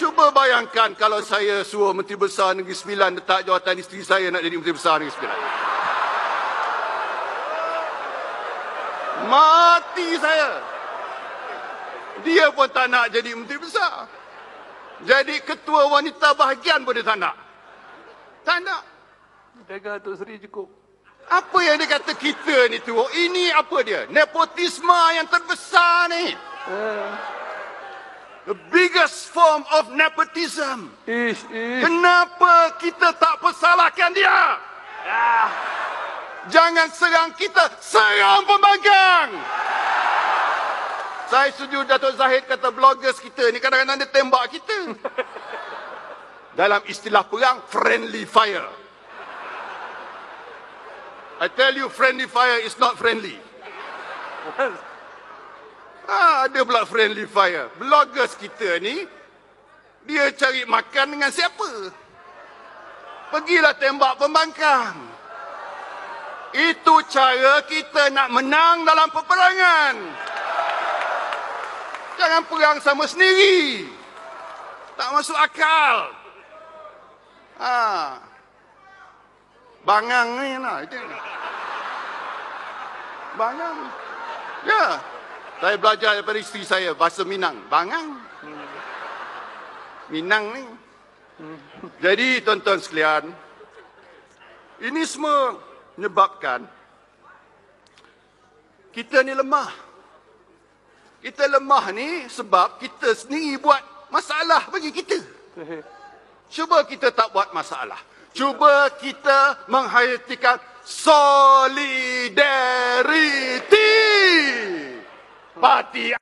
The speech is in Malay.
Cuba bayangkan kalau saya suruh Menteri Besar Negeri Sembilan letak jawatan isteri saya nak jadi Menteri Besar Negeri Sembilan. Mati saya. Dia pun tak nak jadi Menteri Besar. Jadi ketua wanita bahagian pun dia tak nak. Tak nak. Jaga Tok Seri cukup. Apa yang dia kata kita ni tu? Ini apa dia? Nepotisme yang terbesar ni. The biggest form of nepotism. ish, ish. Kenapa kita tak persalahkan dia? Jangan serang kita, serang pembangkang. Saya setuju Datuk Zahid kata bloggers kita ni kadang-kadang dia tembak kita. Dalam istilah perang, friendly fire. I tell you, friendly fire is not friendly. Ah, ada pula friendly fire. Bloggers kita ni, dia cari makan dengan siapa? Pergilah tembak pembangkang. Itu cara kita nak menang dalam peperangan. Jangan perang sama sendiri. Tak masuk akal. Ha. Bangang ni lah. Bangang. Ya. Saya belajar daripada isteri saya bahasa Minang. Bangang. Minang ni. Jadi tuan-tuan sekalian, ini semua menyebabkan kita ni lemah. Kita lemah ni sebab kita sendiri buat masalah bagi kita. Cuba kita tak buat masalah. Cuba kita menghayatikan solidariti. Bate